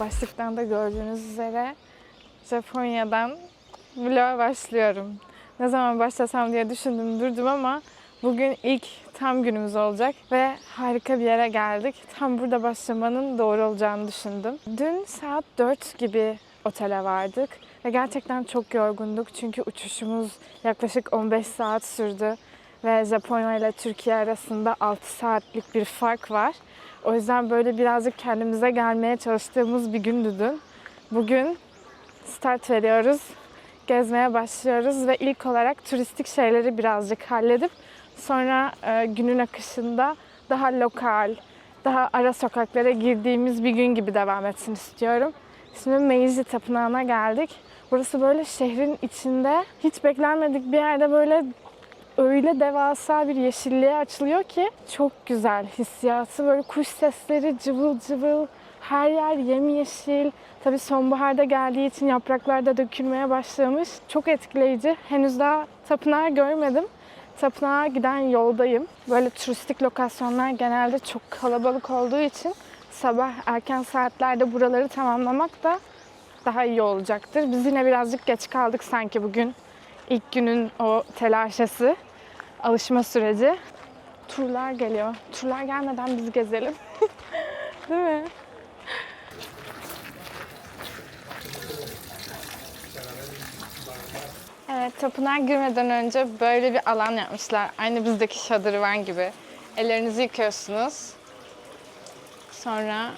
Başlıktan da gördüğünüz üzere Japonya'dan vloga başlıyorum. Ne zaman başlasam diye düşündüm durdum ama bugün ilk tam günümüz olacak ve harika bir yere geldik. Tam burada başlamanın doğru olacağını düşündüm. Dün saat 4 gibi otele vardık ve gerçekten çok yorgunduk çünkü uçuşumuz yaklaşık 15 saat sürdü ve Japonya ile Türkiye arasında 6 saatlik bir fark var. O yüzden böyle birazcık kendimize gelmeye çalıştığımız bir gündü dün. Bugün start veriyoruz. Gezmeye başlıyoruz ve ilk olarak turistik şeyleri birazcık halledip sonra e, günün akışında daha lokal, daha ara sokaklara girdiğimiz bir gün gibi devam etsin istiyorum. Şimdi Meiji Tapınağı'na geldik. Burası böyle şehrin içinde hiç beklenmedik bir yerde böyle öyle devasa bir yeşilliğe açılıyor ki çok güzel hissiyatı. Böyle kuş sesleri cıvıl cıvıl, her yer yemyeşil. Tabii sonbaharda geldiği için yapraklar da dökülmeye başlamış. Çok etkileyici. Henüz daha tapınağı görmedim. Tapınağa giden yoldayım. Böyle turistik lokasyonlar genelde çok kalabalık olduğu için sabah erken saatlerde buraları tamamlamak da daha iyi olacaktır. Biz yine birazcık geç kaldık sanki bugün. İlk günün o telaşesi, alışma süreci. Turlar geliyor. Turlar gelmeden biz gezelim. Değil mi? Evet, tapınağa girmeden önce böyle bir alan yapmışlar. Aynı bizdeki şadırvan gibi. Ellerinizi yıkıyorsunuz. Sonra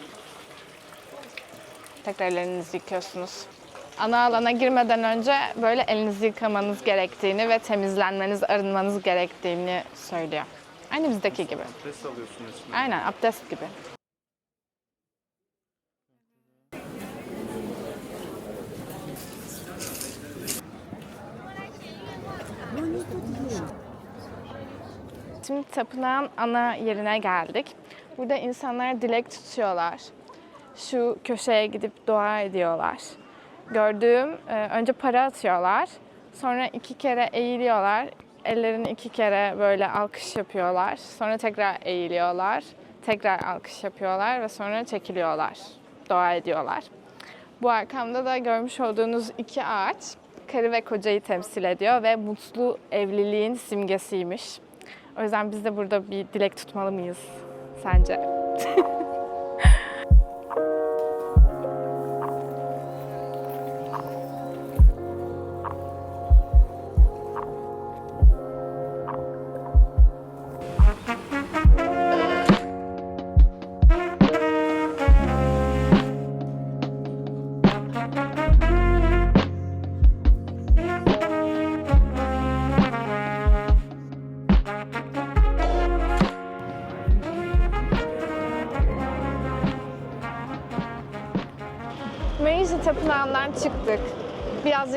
tekrar ellerinizi yıkıyorsunuz. Ana alana girmeden önce böyle elinizi yıkamanız gerektiğini ve temizlenmeniz, arınmanız gerektiğini söylüyor. Aynı bizdeki gibi. Abdest alıyorsun üstüne. Aynen abdest gibi. Şimdi tapınağın ana yerine geldik. Burada insanlar dilek tutuyorlar. Şu köşeye gidip dua ediyorlar. Gördüğüm e, önce para atıyorlar. Sonra iki kere eğiliyorlar. Ellerini iki kere böyle alkış yapıyorlar. Sonra tekrar eğiliyorlar. Tekrar alkış yapıyorlar ve sonra çekiliyorlar. Dua ediyorlar. Bu arkamda da görmüş olduğunuz iki ağaç karı ve kocayı temsil ediyor ve mutlu evliliğin simgesiymiş. O yüzden biz de burada bir dilek tutmalı mıyız sence?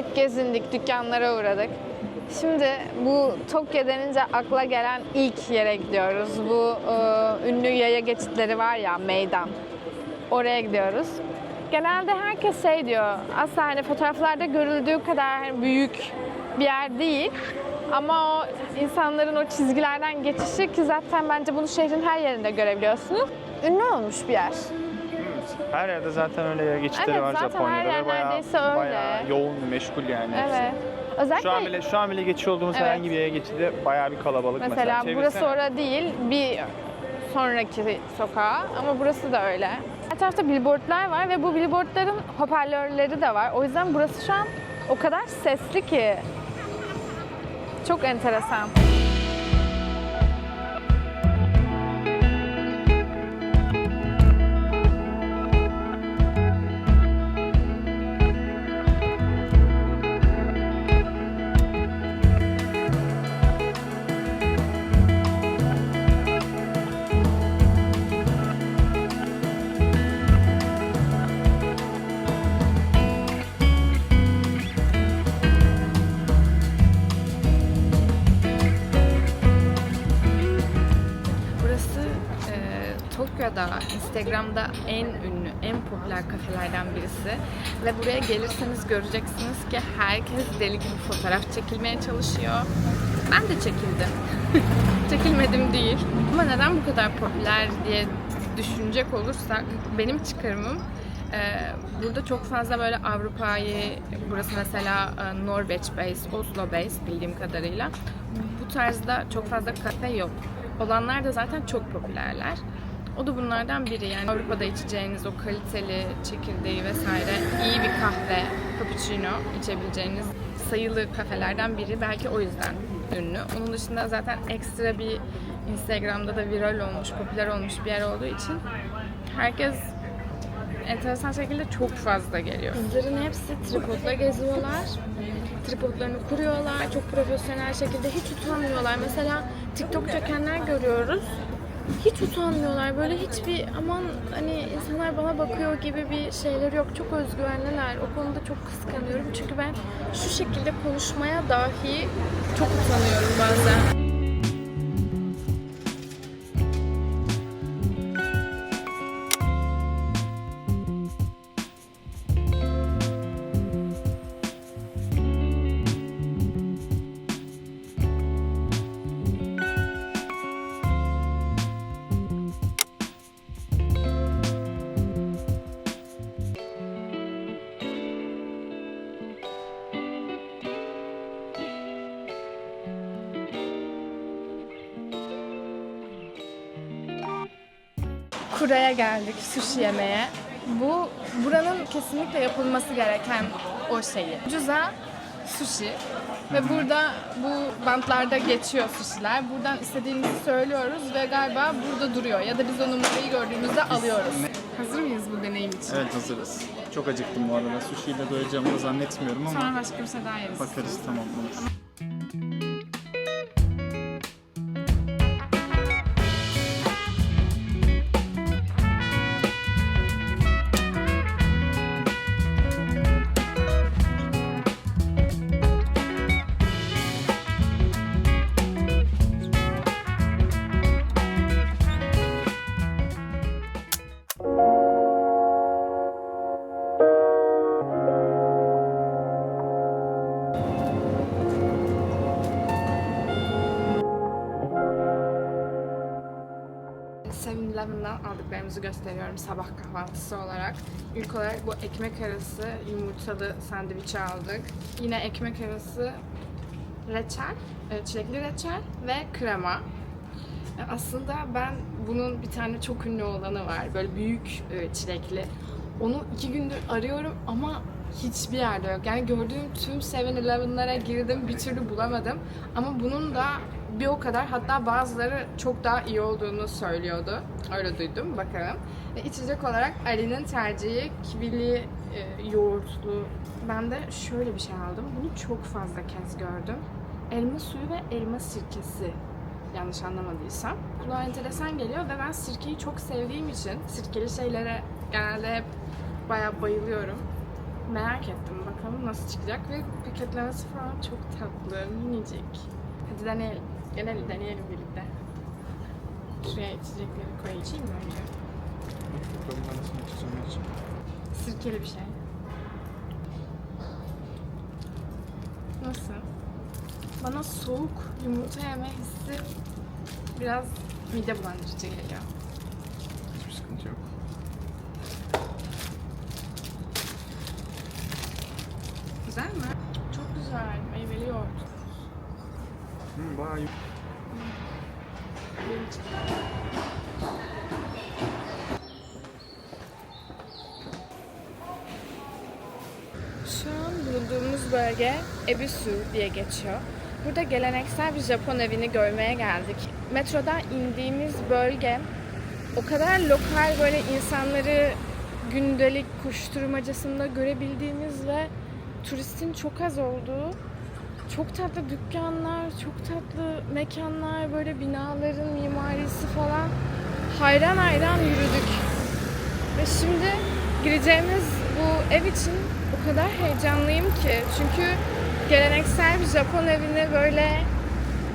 Birazcık gezindik, dükkanlara uğradık. Şimdi bu Tokyo denince akla gelen ilk yere gidiyoruz. Bu e, ünlü yaya geçitleri var ya, meydan. Oraya gidiyoruz. Genelde herkes şey diyor, aslında hani fotoğraflarda görüldüğü kadar büyük bir yer değil. Ama o insanların o çizgilerden geçişi ki zaten bence bunu şehrin her yerinde görebiliyorsunuz. Ünlü olmuş bir yer. Her yerde zaten öyle yer geçitleri Evet, var zaten Japonya'da her yer bayağı, neredeyse öyle. bayağı yoğun, meşgul yani. hepsi. Evet. Özellikle Şu an bile şu an bile geçiyor olduğumuz Evet. herhangi bir yere geçidi bayağı bir kalabalık mesela. Mesela burası Çevirsene. orada değil, bir sonraki sokağa ama burası da öyle. Her tarafta billboardlar var ve bu billboardların hoparlörleri de var. O yüzden burası şu an o kadar sesli ki. Çok enteresan. Tokyo'da, Instagram'da en ünlü, en popüler kafelerden birisi. Ve buraya gelirseniz göreceksiniz ki herkes deli gibi fotoğraf çekilmeye çalışıyor. Ben de çekildim. Çekilmedim değil. Ama neden bu kadar popüler diye düşünecek olursak benim çıkarımım Ee, burada çok fazla böyle Avrupa'yı, burası mesela e, Norveç based, Oslo based bildiğim kadarıyla. Bu tarzda çok fazla kafe yok. Olanlar da zaten çok popülerler. O da bunlardan biri yani Avrupa'da içeceğiniz o kaliteli çekirdeği vesaire iyi bir kahve, cappuccino içebileceğiniz sayılı kafelerden biri. Belki o yüzden ünlü. Onun dışında zaten ekstra bir Instagram'da da viral olmuş, popüler olmuş bir yer olduğu için herkes enteresan şekilde çok fazla geliyor. Kızların hepsi tripodla geziyorlar. Tripodlarını kuruyorlar. Çok profesyonel şekilde hiç utanmıyorlar. Mesela TikTok çekenler görüyoruz. Hiç utanmıyorlar. Böyle hiçbir aman hani insanlar bana bakıyor gibi bir şeyleri yok. Çok özgüvenliler. O konuda çok kıskanıyorum. Çünkü ben şu şekilde konuşmaya dahi çok utanıyorum bazen. Kura'ya geldik sushi yemeye. Bu buranın kesinlikle yapılması gereken o şeyi. Ucuza sushi ve burada bu bantlarda geçiyor sushiler. Buradan istediğimizi söylüyoruz ve galiba burada duruyor ya da biz o numarayı gördüğümüzde alıyoruz. Hazır mıyız bu deneyim için? Evet hazırız. Çok acıktım bu arada. Sushi ile doyacağımı da zannetmiyorum ama Sonra başka bir şey daha yeriz. bakarız tamam olur. Seven Eleven'dan aldıklarımızı gösteriyorum sabah kahvaltısı olarak. İlk olarak bu ekmek arası yumurtalı sandviçi aldık. Yine ekmek arası reçel, e, çilekli reçel ve krema. E, Aslında ben bunun bir tane çok ünlü olanı var. Böyle büyük e, çilekli. Onu iki gündür arıyorum ama hiçbir yerde yok. Yani gördüğüm tüm 7-Eleven'lara girdim bir türlü bulamadım. Ama bunun da bir o kadar hatta bazıları çok daha iyi olduğunu söylüyordu. Öyle duydum bakalım. Ve içecek olarak Ali'nin tercihi kivili e, yoğurtlu. Ben de şöyle bir şey aldım. Bunu çok fazla kez gördüm. Elma suyu ve elma sirkesi yanlış anlamadıysam. Kulağa enteresan geliyor ve ben sirkeyi çok sevdiğim için sirkeli şeylere genelde hep bayağı bayılıyorum. Merak ettim bakalım nasıl çıkacak ve paketlemesi falan çok tatlı, minicik. Hadi deneyelim. Genel deneyelim birlikte. Şuraya içecekleri koy içeyim mi önce? Bakalım arasını çizmek için. Sirkeli bir şey. Nasıl? Bana soğuk yumurta yeme hissi biraz mide bulandırıcı geliyor. Hiçbir sıkıntı yok. Güzel mi? Çok güzel. Meyveli yoğurt. Hı, bayağı Şu an bulunduğumuz bölge Ebisu diye geçiyor. Burada geleneksel bir Japon evini görmeye geldik. Metrodan indiğimiz bölge o kadar lokal böyle insanları gündelik koşturmacasında görebildiğimiz ve turistin çok az olduğu çok tatlı dükkanlar, çok tatlı mekanlar, böyle binaların mimarisi falan hayran hayran yürüdük. Ve şimdi gireceğimiz bu ev için o kadar heyecanlıyım ki. Çünkü geleneksel bir Japon evini böyle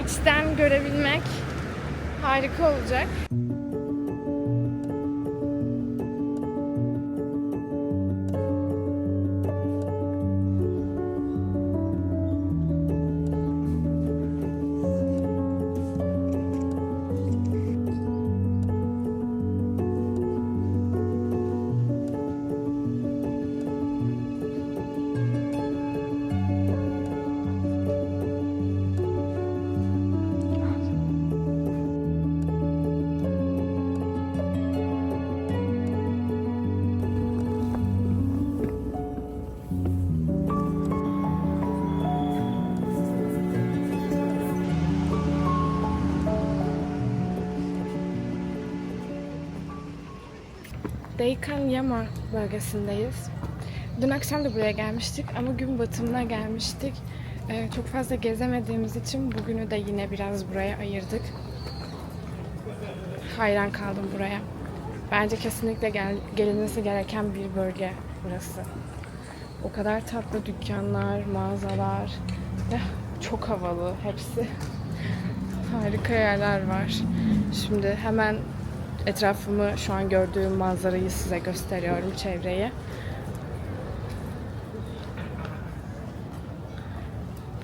içten görebilmek harika olacak. Deikanyama bölgesindeyiz. Dün akşam da buraya gelmiştik ama gün batımına gelmiştik. Ee, çok fazla gezemediğimiz için bugünü de yine biraz buraya ayırdık. Hayran kaldım buraya. Bence kesinlikle gel, gelinmesi gereken bir bölge burası. O kadar tatlı dükkanlar, mağazalar ve çok havalı hepsi. Harika yerler var. Şimdi hemen etrafımı şu an gördüğüm manzarayı size gösteriyorum çevreyi.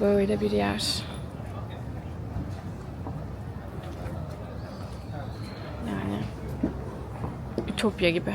Böyle bir yer. Yani ütopya gibi.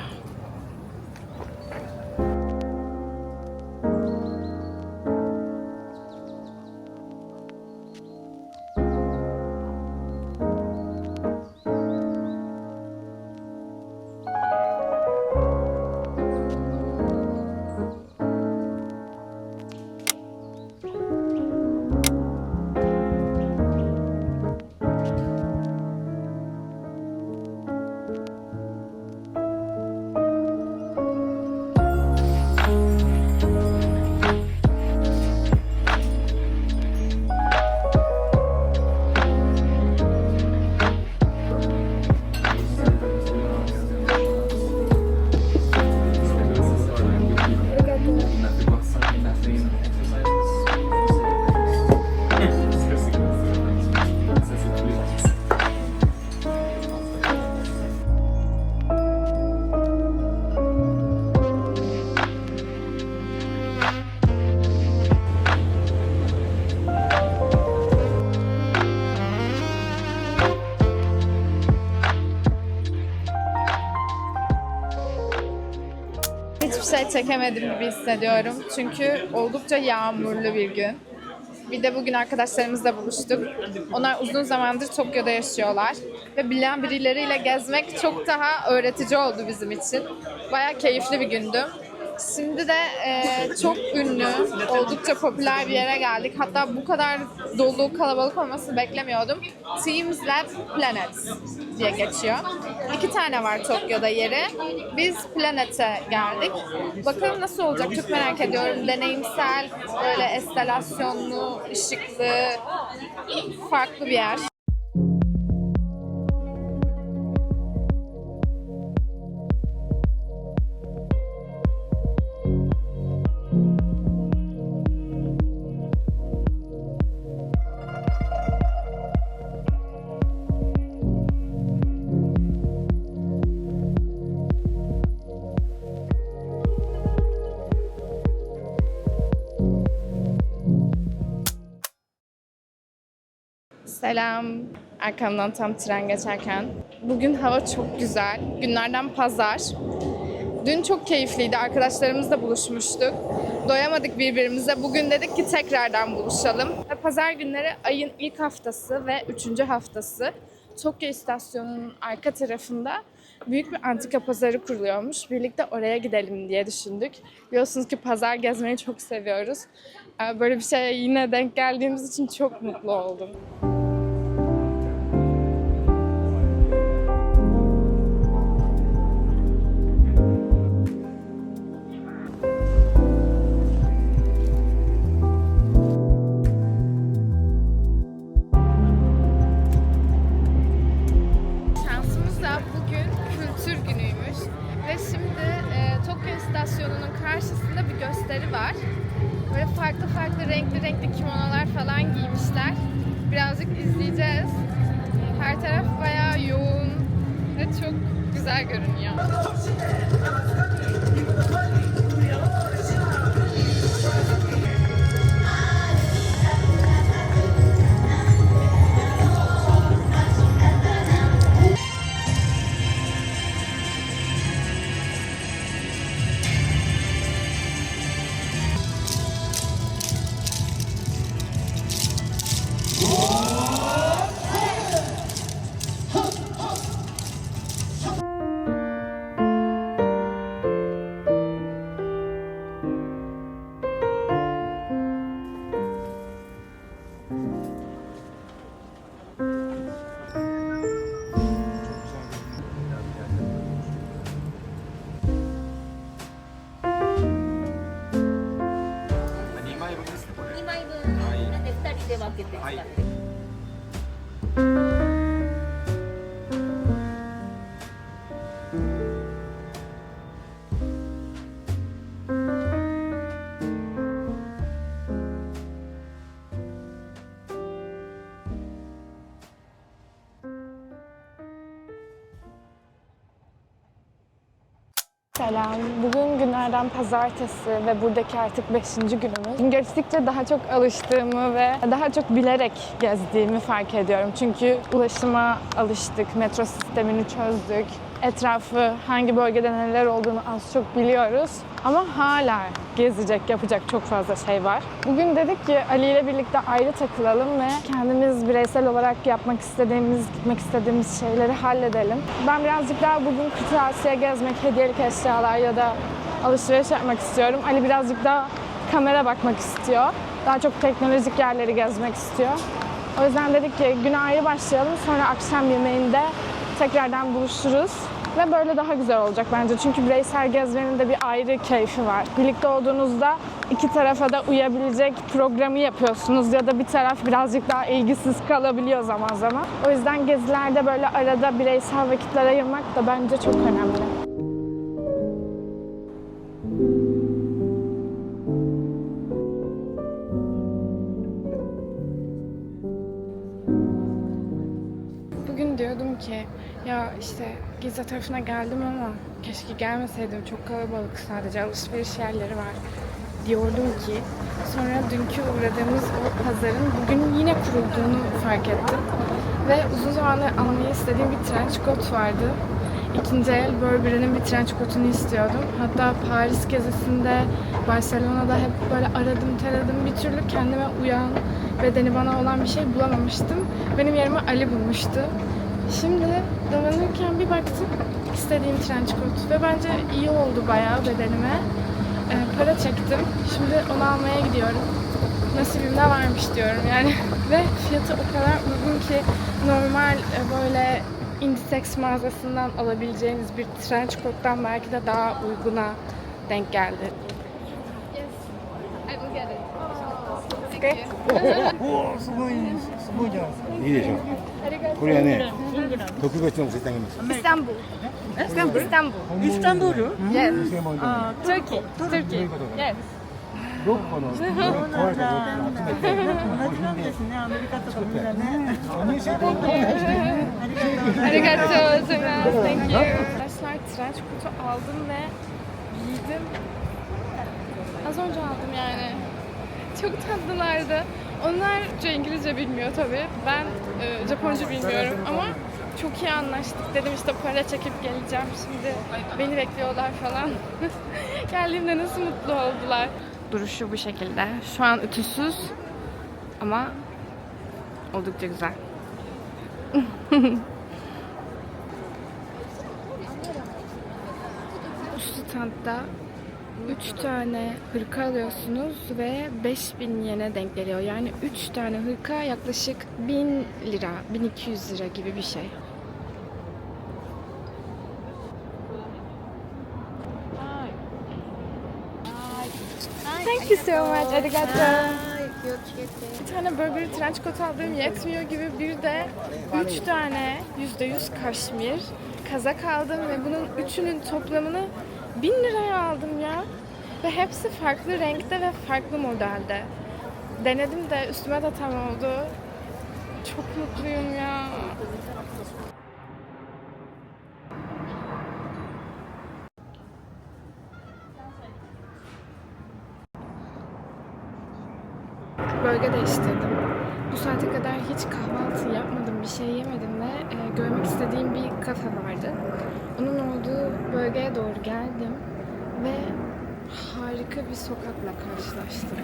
Çekemedim gibi hissediyorum. Çünkü oldukça yağmurlu bir gün. Bir de bugün arkadaşlarımızla buluştuk. Onlar uzun zamandır Tokyo'da yaşıyorlar. Ve bilen birileriyle gezmek çok daha öğretici oldu bizim için. Bayağı keyifli bir gündü. Şimdi de e, çok ünlü, oldukça popüler bir yere geldik. Hatta bu kadar dolu, kalabalık olmasını beklemiyordum. Teams Lab Planet diye geçiyor. İki tane var Tokyo'da yeri. Biz Planet'e geldik. Bakalım nasıl olacak çok merak ediyorum. Deneyimsel, böyle enstalasyonlu, ışıklı, farklı bir yer. Selam. Arkamdan tam tren geçerken. Bugün hava çok güzel. Günlerden pazar. Dün çok keyifliydi. Arkadaşlarımızla buluşmuştuk. Doyamadık birbirimize. Bugün dedik ki tekrardan buluşalım. Pazar günleri ayın ilk haftası ve üçüncü haftası Tokyo istasyonunun arka tarafında büyük bir antika pazarı kuruluyormuş. Birlikte oraya gidelim diye düşündük. Biliyorsunuz ki pazar gezmeyi çok seviyoruz. Ee, Böyle bir şeye yine denk geldiğimiz için çok mutlu oldum. Selam. Bugün günlerden pazartesi ve buradaki artık 5. günümüz. Gün geçtikçe daha çok alıştığımı ve daha çok bilerek gezdiğimi fark ediyorum. Çünkü ulaşıma alıştık, metro sistemini çözdük. Etrafı, hangi bölgede neler olduğunu az çok biliyoruz. Ama hala gezecek, yapacak çok fazla şey var. Bugün dedik ki Ali ile birlikte ayrı takılalım ve kendimiz bireysel olarak yapmak istediğimiz, gitmek istediğimiz şeyleri halledelim. Ben birazcık daha bugün kırtasiye gezmek, hediyelik eşyalar ya da alışveriş yapmak istiyorum. Ali birazcık daha kamera bakmak istiyor. Daha çok teknolojik yerleri gezmek istiyor. O yüzden dedik ki güne ayrı başlayalım. Sonra akşam yemeğinde tekrardan buluşuruz. Ve böyle daha güzel olacak bence. Çünkü bireysel gezmenin de bir ayrı keyfi var. Birlikte olduğunuzda iki tarafa da uyabilecek programı yapıyorsunuz ya da bir taraf birazcık daha ilgisiz kalabiliyor zaman zaman. O yüzden gezilerde böyle arada bireysel vakitler ayırmak da bence çok önemli. Gize tarafına geldim ama keşke gelmeseydim. Çok kalabalık sadece alışveriş yerleri var diyordum ki sonra dünkü uğradığımız o pazarın bugün yine kurulduğunu fark ettim. Ve uzun zamandır almayı istediğim bir trench coat vardı. İkinci el Burberry'nin bir trench coat'unu istiyordum. Hatta Paris gezisinde, Barcelona'da hep böyle aradım taradım. Bir türlü kendime uyan, bedeni bana olan bir şey bulamamıştım. Benim yerime Ali bulmuştu. Şimdi dolanırken bir baktım istediğim trench coat ve bence iyi oldu bayağı bedenime. Ee, para çektim. Şimdi onu almaya gidiyorum. Nasibimde varmış diyorum yani. Ve fiyatı o kadar uygun ki normal e, böyle Inditex mağazasından alabileceğiniz bir trench coat'tan belki de daha uyguna denk geldi. Okay. おおすごいすごいじゃないですかいいでしょこれはね特別に教えてあげます İstanbul. İstanbul. İstanbul. İstanbul Yes. 2000万円 Turkey. Turkey. Yes. 6個の壊れたロックを集めて同じなんですね、アメリカとかみんなね。入選本当に大事ね Arigato gozaimasu. Thank you. Arkadaşlar trench coat'u aldım ve giydim. Az önce aldım yani. çok tatlılardı. Onlar çok İngilizce bilmiyor tabii. Ben e, Japonca bilmiyorum ama çok iyi anlaştık. Dedim işte para çekip geleceğim şimdi. Beni bekliyorlar falan. Geldiğimde nasıl mutlu oldular. Duruşu bu şekilde. Şu an ütüsüz ama oldukça güzel. Bu standta 3 tane hırka alıyorsunuz ve 5000 yene denk geliyor. Yani 3 tane hırka yaklaşık 1000 lira, 1200 lira gibi bir şey. Thank you so much. Arigato. Bir tane Burberry trench coat aldığım yetmiyor gibi bir de 3 tane %100 kaşmir kazak aldım ve bunun üçünün toplamını 1000 liraya aldım ya. Ve hepsi farklı renkte ve farklı modelde. Denedim de üstüme de tam oldu. Çok mutluyum ya. Bölge değiştirdim. Bu saate kadar hiç kahvaltı yapmadım, bir şey yemedim ve e, görmek istediğim bir kafe vardı. Onun olduğu bölgeye doğru geldim ve harika bir sokakla karşılaştım.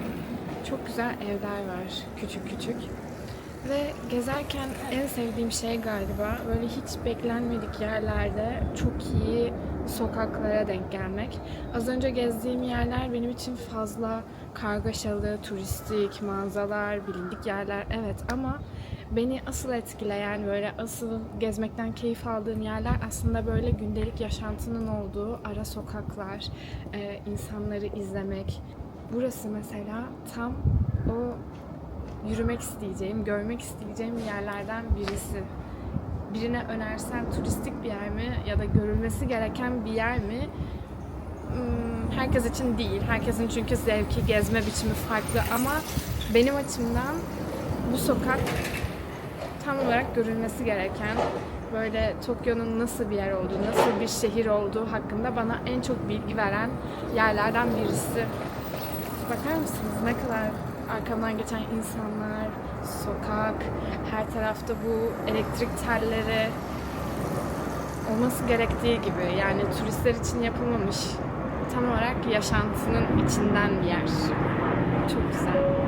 Çok güzel evler var, küçük küçük. Ve gezerken en sevdiğim şey galiba böyle hiç beklenmedik yerlerde çok iyi sokaklara denk gelmek. Az önce gezdiğim yerler benim için fazla kargaşalı, turistik, manzaralar, bilindik yerler evet ama beni asıl etkileyen böyle asıl gezmekten keyif aldığım yerler aslında böyle gündelik yaşantının olduğu ara sokaklar, e, insanları izlemek. Burası mesela tam o yürümek isteyeceğim, görmek isteyeceğim yerlerden birisi. Birine önersen turistik bir yer mi ya da görülmesi gereken bir yer mi? Hmm, Herkes için değil. Herkesin çünkü zevki, gezme biçimi farklı ama benim açımdan bu sokak tam olarak görülmesi gereken böyle Tokyo'nun nasıl bir yer olduğu, nasıl bir şehir olduğu hakkında bana en çok bilgi veren yerlerden birisi. Bakar mısınız ne kadar arkamdan geçen insanlar, sokak, her tarafta bu elektrik telleri olması gerektiği gibi yani turistler için yapılmamış tam olarak yaşantının içinden bir yer. Çok güzel.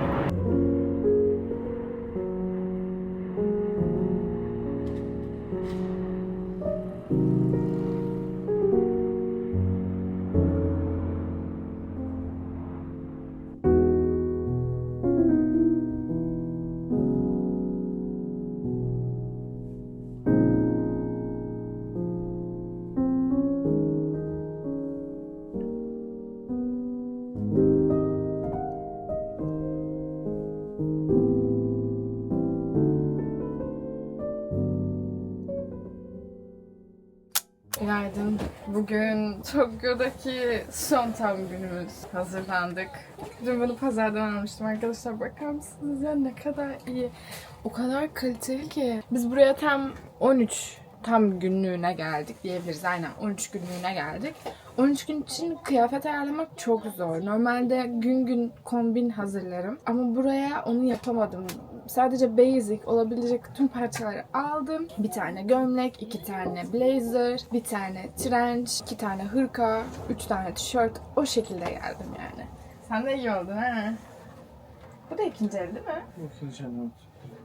Tokyo'daki son tam günümüz. Hazırlandık. Dün bunu pazardan almıştım arkadaşlar. Bakar mısınız ya ne kadar iyi. O kadar kaliteli ki. Biz buraya tam 13 tam günlüğüne geldik diyebiliriz. Aynen 13 günlüğüne geldik. 13 gün için kıyafet ayarlamak çok zor. Normalde gün gün kombin hazırlarım. Ama buraya onu yapamadım. Sadece basic olabilecek tüm parçaları aldım. Bir tane gömlek, iki tane blazer, bir tane trench, iki tane hırka, üç tane tişört. O şekilde geldim yani. Sen de iyi oldun ha. Bu da ikinci el değil mi? İkinci hanım.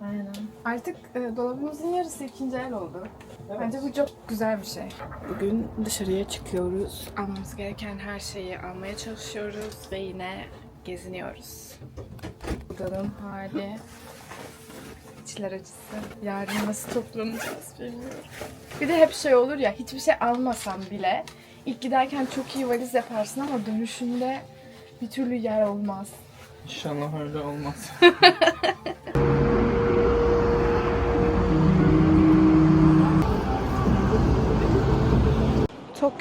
Aynen. Artık e, dolabımızın yarısı ikinci el oldu. Bence bu çok güzel bir şey. Bugün dışarıya çıkıyoruz. Almamız gereken her şeyi almaya çalışıyoruz ve yine geziniyoruz. Odanın hali içler acısı. Yarın nasıl toplanacağız bilmiyorum. Bir de hep şey olur ya hiçbir şey almasam bile ilk giderken çok iyi valiz yaparsın ama dönüşünde bir türlü yer olmaz. İnşallah öyle olmaz.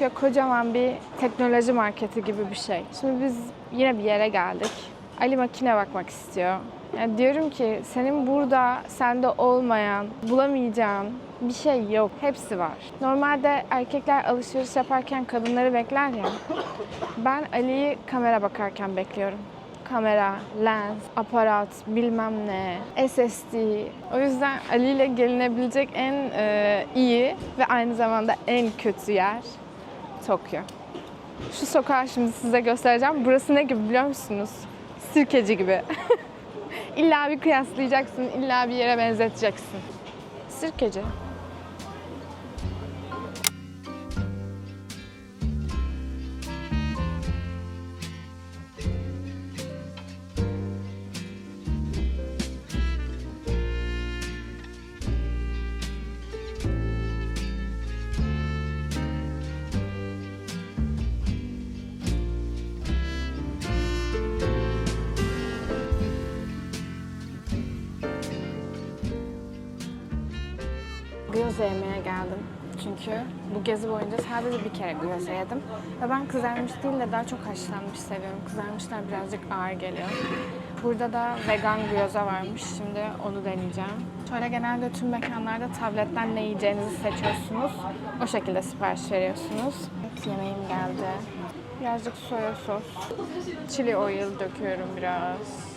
Tokyo kocaman bir teknoloji marketi gibi bir şey. Şimdi biz yine bir yere geldik. Ali makine bakmak istiyor. Yani diyorum ki senin burada sende olmayan, bulamayacağın bir şey yok. Hepsi var. Normalde erkekler alışveriş yaparken kadınları bekler ya. Ben Ali'yi kamera bakarken bekliyorum. Kamera, lens, aparat, bilmem ne, SSD. O yüzden Ali ile gelinebilecek en e, iyi ve aynı zamanda en kötü yer Tokyo. Şu sokağı şimdi size göstereceğim. Burası ne gibi biliyor musunuz? Sirkeci gibi. illa bir kıyaslayacaksın, illa bir yere benzeteceksin. Sirkeci. Çünkü bu gezi boyunca sadece bir kere gyoza yedim. Ve ben kızarmış değil de daha çok haşlanmış seviyorum. Kızarmışlar birazcık ağır geliyor. Burada da vegan gyoza varmış. Şimdi onu deneyeceğim. Şöyle genelde tüm mekanlarda tabletten ne yiyeceğinizi seçiyorsunuz. O şekilde sipariş veriyorsunuz. Evet, yemeğim geldi. Birazcık soya sos. Chili oil döküyorum biraz.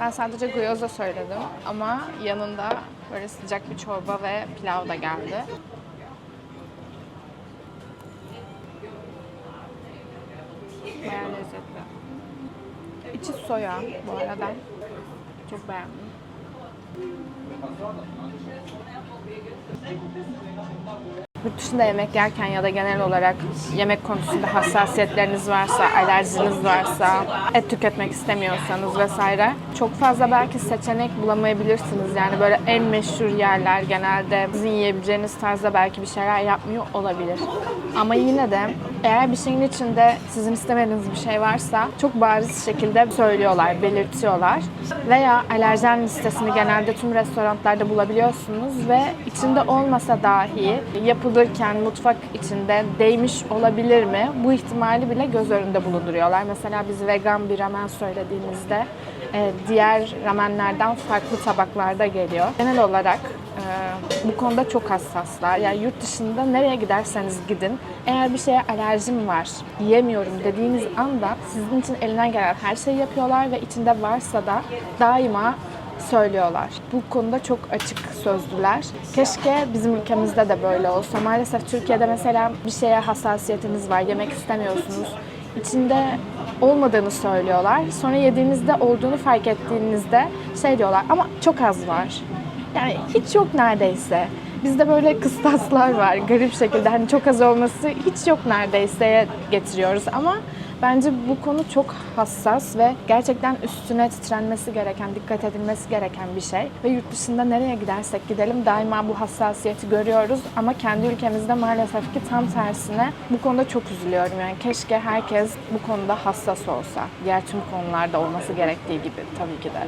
Ben sadece gyoza söyledim ama yanında böyle sıcak bir çorba ve pilav da geldi. Soya bu arada. Çok beğendim. Yurt dışında yemek yerken ya da genel olarak yemek konusunda hassasiyetleriniz varsa, alerjiniz varsa, et tüketmek istemiyorsanız vesaire çok fazla belki seçenek bulamayabilirsiniz. Yani böyle en meşhur yerler genelde sizin yiyebileceğiniz tarzda belki bir şeyler yapmıyor olabilir. Ama yine de eğer bir şeyin içinde sizin istemediğiniz bir şey varsa çok bariz şekilde söylüyorlar, belirtiyorlar. Veya alerjen listesini genelde tüm restoranlarda bulabiliyorsunuz ve içinde olmasa dahi yapılırken mutfak içinde değmiş olabilir mi? Bu ihtimali bile göz önünde bulunduruyorlar. Mesela biz vegan bir ramen söylediğimizde e, diğer ramenlerden farklı tabaklarda geliyor. Genel olarak bu konuda çok hassaslar. Yani yurt dışında nereye giderseniz gidin, eğer bir şeye alerjim var, yiyemiyorum dediğiniz anda sizin için elinden gelen her şeyi yapıyorlar ve içinde varsa da daima söylüyorlar. Bu konuda çok açık sözlüler. Keşke bizim ülkemizde de böyle olsa. Maalesef Türkiye'de mesela bir şeye hassasiyetiniz var, yemek istemiyorsunuz. İçinde olmadığını söylüyorlar. Sonra yediğinizde olduğunu fark ettiğinizde şey diyorlar ama çok az var. Yani hiç yok neredeyse. Bizde böyle kıstaslar var garip şekilde. Hani çok az olması hiç yok neredeyse getiriyoruz ama bence bu konu çok hassas ve gerçekten üstüne titrenmesi gereken, dikkat edilmesi gereken bir şey. Ve yurt dışında nereye gidersek gidelim daima bu hassasiyeti görüyoruz ama kendi ülkemizde maalesef ki tam tersine bu konuda çok üzülüyorum. Yani keşke herkes bu konuda hassas olsa. Diğer tüm konularda olması gerektiği gibi tabii ki de.